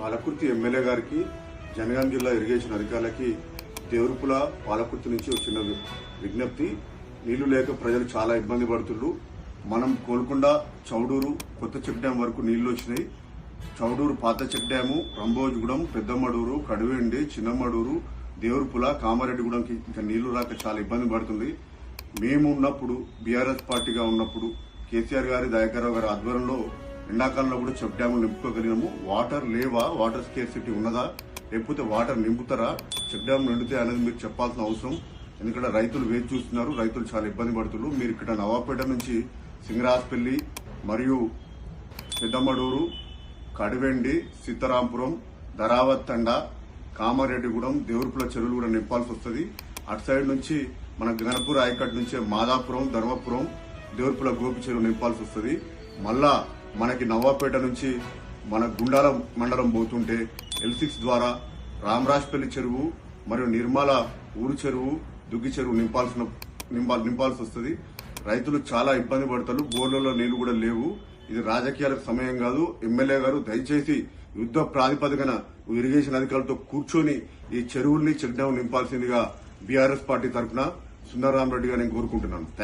Palakurthi MLA గారికి జనగాం జిల్లా irrigation అధికారులకి దేవరుపుల పాలకుర్తి నుంచి వచ్చిన వి- విజ్ఞప్తి. నీళ్ళు లేక ప్రజలు చాలా ఇబ్బంది పడుతుండ్రు మనం కోల్కొండ చౌడూరు కొత్త చెక్ డ్యాం వరకు నీళ్ళు వచ్చినాయి. చౌడూరు పాత చెక్ డ్యాము రంభోజిగూడెం పెద్దమడూరు కడువెండి చిన్నమడూరు దేవరుపుల కామారెడ్డిగూడెంకి ఇంకా నీళ్ళు రాక చాలా ఇబ్బంది పడుతుంది. మేము ఉన్నప్పుడు బీఆర్ఎస్ పార్టీగా ఉన్నప్పుడు కేసీఆర్ గారి దయాకరావు గారి ఆధ్వర్యంలో ఎండాకాలంలో కూడా చెక్ డ్యాములు నింపుకోగలిగినాము వాటర్ లేవా? వాటర్ స్కేర్సిటీ ఉన్నదా? లేకపోతే వాటర్ నింపుతారా? చెక్ డ్యామ్ నిండితే అనేది మీరు చెప్పాల్సిన అవసరం. ఎందుకంటే రైతులు వేచి చూస్తున్నారు. రైతులు చాలా ఇబ్బంది పడుతున్నారు. మీరు ఇక్కడ నవాపేట నుంచి సింగరాజపల్లి మరియు పెద్దమడూరు కడివెండి సీతారాంపురం ధరావత్తండ కామారెడ్డిగూడెం దేవరపుల చెరువులు కూడా నింపాల్సి వస్తుంది. అటు సైడ్ నుంచి మన గణపూర్ ఆయకట్ నుంచే మాదాపురం ధర్మపురం దేవరపుల గోపి చెరువు నింపాల్సి వస్తుంది. మళ్ళా మనకి నవాపేట నుంచి మన గుండాల మండలం పోతుంటే ఎల్ సిక్స్ ద్వారా రామరాజ్పల్లి చెరువు మరియు నిర్మల ఊరు చెరువు దుగ్గి చెరువు నింపాల్సిన నింపాల్ నింపాల్సి వస్తుంది. రైతులు చాలా ఇబ్బంది పడతారు. బోర్లలో నీళ్ళు కూడా లేవు. ఇది రాజకీయాలకు సమయం కాదు. ఎమ్మెల్యే గారు దయచేసి యుద్ధ ప్రాతిపదికన ఇరిగేషన్ అధికారులతో కూర్చొని ఈ చెరువుల్ని చెక్ నింపాల్సిందిగా బీఆర్ఎస్ పార్టీ తరఫున సుందరరామరెడ్డి నేను కోరుకుంటున్నాను. థ్యాంక్